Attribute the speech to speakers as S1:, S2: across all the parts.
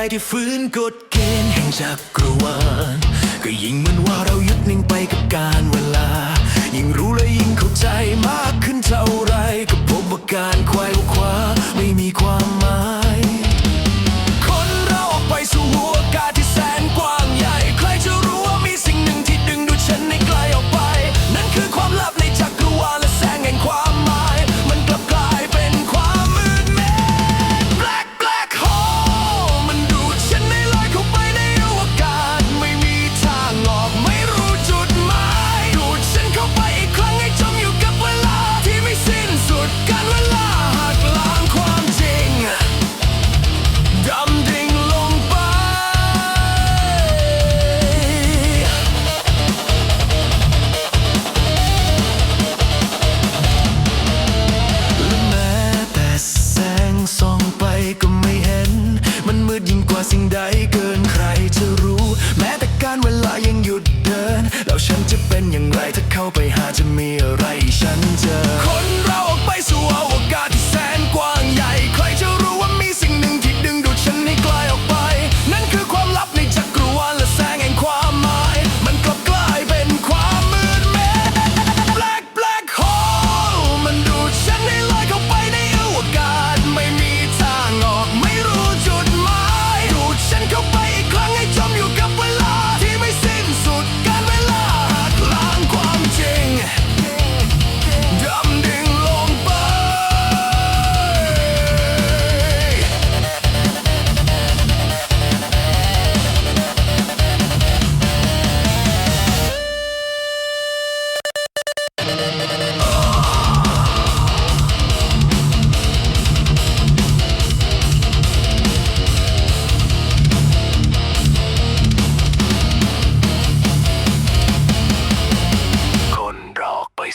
S1: ายที่ฝืนกฎเกณฑ์แห่งจักรวาลก็ยิ่งเหมือนว่าเรายึดนิ่งไปกับการเวลา ยิ่งรู้และยิ่ง สิ่งใดเกินใครจะรู้ แม้แต่การเวลายังหยุดเดิน แล้วฉันจะเป็นอย่างไรถ้าเข้าไปหาจะมีอะไร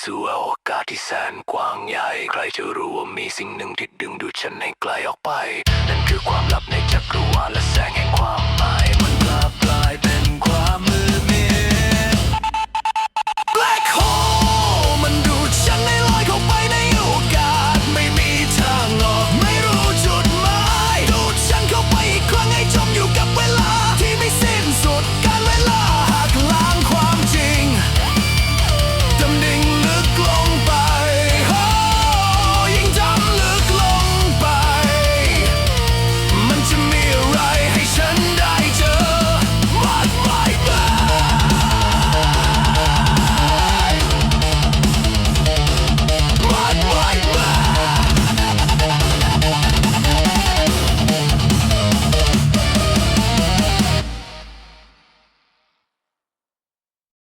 S1: สู่อกาสที่แสนกว้างใหญ่ ใครจะรู้ว่ามีสิ่งหนึ่งที่ดึงดูดฉันให้ไกลออกไป